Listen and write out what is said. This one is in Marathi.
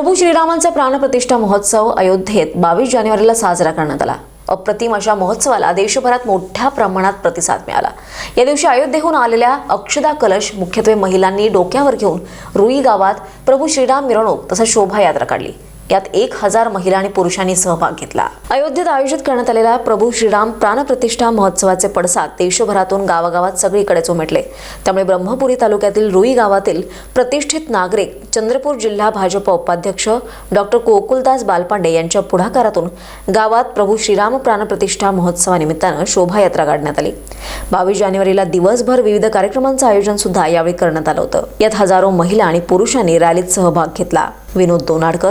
प्रभू श्रीरामांचा प्राणप्रतिष्ठा महोत्सव अयोध्येत बावीस जानेवारीला साजरा करण्यात आला. अप्रतिम अशा महोत्सवाला देशभरात मोठ्या प्रमाणात प्रतिसाद मिळाला. या दिवशी अयोध्येहून आलेल्या अक्षदा कलश मुख्यत्वे महिलांनी डोक्यावर घेऊन रुई गावात प्रभू श्रीराम मिरवणूक तसंच शोभायात्रा काढली. यात एक हजार महिला आणि पुरुषांनी सहभाग घेतला. अयोध्येत आयोजित करण्यात आलेल्या प्रभू श्रीराम प्राणप्रतिष्ठा महोत्सवाचे पडसाद देशभरातून गावागावात सगळीकडेच उमटले. त्यामुळे ब्रह्मपुरी तालुक्यातील रुई गावातील प्रतिष्ठित नागरिक चंद्रपूर जिल्हा भाजप उपाध्यक्ष डॉक्टर गोकुलदास बालपांडे यांच्या पुढाकारातून गावात प्रभू श्रीराम प्राणप्रतिष्ठा महोत्सवानिमित्तानं शोभायात्रा काढण्यात आली. बावीस जानेवारीला दिवसभर विविध कार्यक्रमांचं आयोजन सुद्धा यावेळी करण्यात आलं होतं. यात हजारो महिला आणि पुरुषांनी रॅलीत सहभाग घेतला. Vinod Donadkar